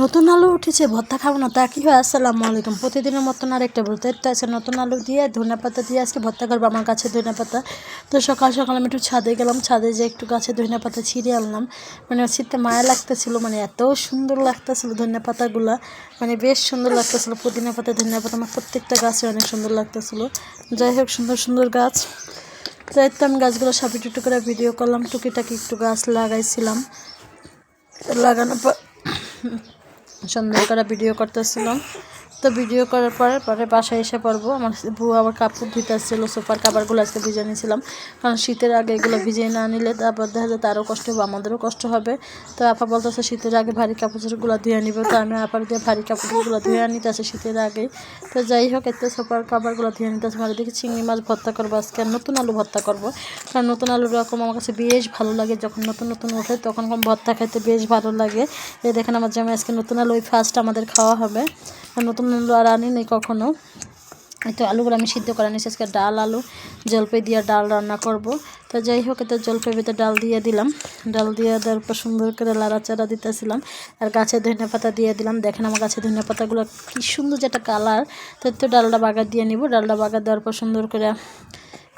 নতুন আলু উঠেছে, ভর্তা খাব না। তা কি হয়? আসসালামু আলাইকুম। প্রতিদিনের মতন আর একটা ভর্তা। এটা আছে নতুন আলু দিয়ে ধনে পাতা দিয়ে আজকে ভর্তা করব আমার কাছে ধনে পাতা। তো সকাল সকাল আমি একটু ছাদে গেলাম। ছাদে যে একটু গাছে ধনে পাতা ছিঁড়ে আনলাম। মানে শীতে মায়া লাগতেছিল মানে এত সুন্দর লাগতেছিল ধনে পাতাগুলা। মানে বেশ সুন্দর লাগতেছিল। পুদিনা পাতা ধনে পাতা, আমার প্রত্যেকটা গাছে অনেক সুন্দর লাগতেছিল। যাই হোক, সুন্দর সুন্দর গাছ। যাই তো আমি গাছগুলো সাপি টুটু করে ভিডিও করলাম। টুকিটাকি একটু গাছ লাগাইছিলাম। লাগানোর পর সুন্দর করে ভিডিও করতেছিলাম তো ভিডিও করার পরে পরে বাসায় এসে পড়ব। আমার বউ আবার কাপড় ধুতেছিল সোফার কাপড়গুলো আজকে ভিজে নিয়েছিলাম। কারণ শীতের আগে এগুলো ভিজিয়ে না নিলে তারপর দেখা যায় তারও কষ্ট হবে, আমাদেরও কষ্ট হবে। তো আপা বলতেছে, শীতের আগে ভারী কাপড়গুলো ধুয়ে নিব। তো আমি আপার দিয়ে ভারী কাপড়গুলো ধুয়ে নিতেছে শীতের আগেই তো যাই হোক, এতে সোফার কাপড়গুলো ধুয়ে নিতেছে মানে দেখি চিংড়ি মাছ ভর্তা করব আজকে, আর নতুন আলু ভর্তা করব। কারণ নতুন আলু রকম আমার কাছে বেশ ভালো লাগে, যখন নতুন নতুন ওঠে তখন ভর্তা খেতে বেশ ভালো লাগে। এ দেখেন আমার জামাই আজকে নতুন আলু ওই ফার্স্ট আমাদের খাওয়া হবে। নতুন আলু আর আনি নেই কখনো। তো আলুগুলো আমি সিদ্ধ করে নিচ্ছি আজকে ডাল, আলু, জলপাই দিয়ে ডাল রান্না করব। তো যাই হোক এতে জলপাই ভিতরে ডাল দিয়ে দিলাম। ডাল দিয়ে দেওয়ার পর সুন্দর করে লাড়াচাড়া দিতেছিলাম। আর গাছে ধনে পাতা দিয়ে দিলাম। দেখেন আমার গাছে ধনে পাতাগুলো কী সুন্দর যেটা কালার। তো তো ডালটা বাগা দিয়ে নিব। ডালটা বাগা দেওয়ার পর সুন্দর করে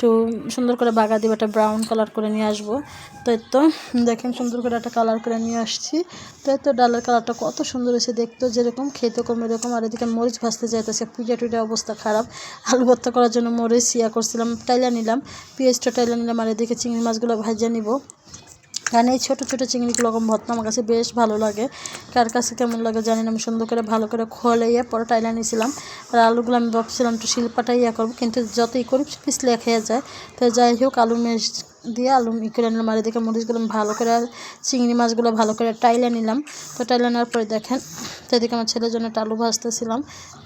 একটু সুন্দর করে বাগা দিব একটা ব্রাউন কালার করে নিয়ে আসব। তো তো, দেখেন সুন্দর করে একটা কালার করে নিয়ে আসছি। তো তো ডালের কালারটা কত সুন্দর হয়েছে দেখতো যেরকম খেতে কম এরকম। আর এদিকে মরিচ ভাজতে যাইতেছে পুজা টুজা অবস্থা খারাপ। আলু ভর্তা করার জন্য মরিচ ইয়া করছিলাম, টাইলা নিলাম, পেঁয়াজটা টাইলা নিলাম, আর এদিকে চিংড়ি মাছগুলো ভাজা নিব। কারণ এই ছোটো ছোটো চিংড়িগুলো রকম ভর্তা আমার কাছে বেশ ভালো লাগে। কার কাছে কেমন লাগে জানি না, আমি সুন্দর করে ভালো করে খোয়ালাইয়া পরে টাইলা নিয়েছিলাম আর আলুগুলো আমি ভাবছিলাম একটু শিল্পাটাই ইয়ে করব, কিন্তু যতই করি পিছলে খেয়ে যায়। তো যাই হোক, আলু মেশ দিয়ে আলু ই নিলাম। আর এদিকে মরিচগুলো ভালো করে চিংড়ি মাছগুলো ভালো করে টাইলে নিলাম। তো টাইলে নেওয়ার পরে দেখেন, তো এদিকে আমার ছেলের জন্য একটা আলু ভাজতেছিলাম।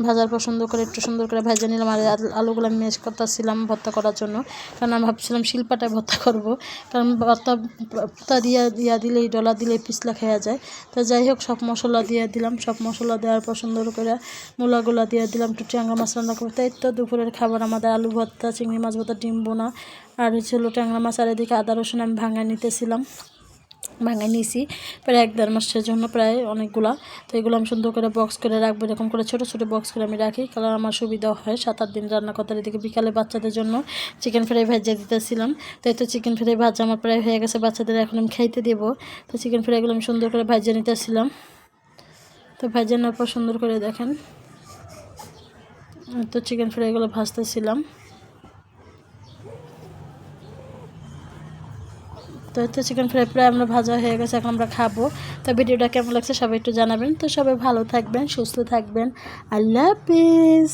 ভাজার পর সুন্দর করে, একটু সুন্দর করে ভেজে নিলাম। আর আলুগুলো আমি করতেছিলাম ভর্তা করার জন্য। কারণ আমি ভাবছিলাম শিল্পাটায় ভর্তা করব। কারণ ভর্তা ভর্তা দিয়ে, দিয়া দিলেই, ডলা দিলে পিছলা খেয়া যায়। তো যাই হোক, সব মশলা দিয়ে দিলাম। সব মশলা দেওয়ার পর সুন্দর করে মূলাগুলা দিয়ে দিলাম। একটু ট্যাংরা মাছ রান্না করতে এই তো দুপুরের খাবার। আমাদের আলু ভর্তা, চিংড়ি মাছ ভর্তা, ডিম বোনা। আর হচ্ছে ট্যাংরা মাছ আর এদিকে আদা, রসুন আমি ভাঙা নিতেছিলাম। ভাঙা নিয়েছি প্রায় এক দেড় মাসের জন্য, প্রায় অনেকগুলা। তো এগুলো আমি সুন্দর করে বক্স করে রাখব, এরকম করে ছোটো ছোটো বক্স করে আমি রাখি। কারণ আমার সুবিধা হয় সাত আট দিন রান্না করতে, এদিকে বিকালে বাচ্চাদের জন্য চিকেন ফ্রাই ভাজা দিতেছিলাম। তো এই তো চিকেন ফ্রাই ভাজা আমার প্রায় হয়ে গেছে, বাচ্চাদের এখন আমি খাইতে দেবো। তো চিকেন ফ্রাইগুলো আমি সুন্দর করে ভাজা নিতেছিলাম। তো ভাজা নেওয়ার পর সুন্দর করে দেখেন। তো চিকেন ফ্রাইগুলো ভাজতেছিলাম। তো হচ্ছে চিকেন ফ্রাই প্রায় আমরা ভাজা হয়ে গেছে, এখন আমরা খাব। তো ভিডিওটা কেমন লাগছে সবাই একটু জানাবেন। তো সবাই ভালো থাকবেন, সুস্থ থাকবেন। আল্লাহ হাফিজ।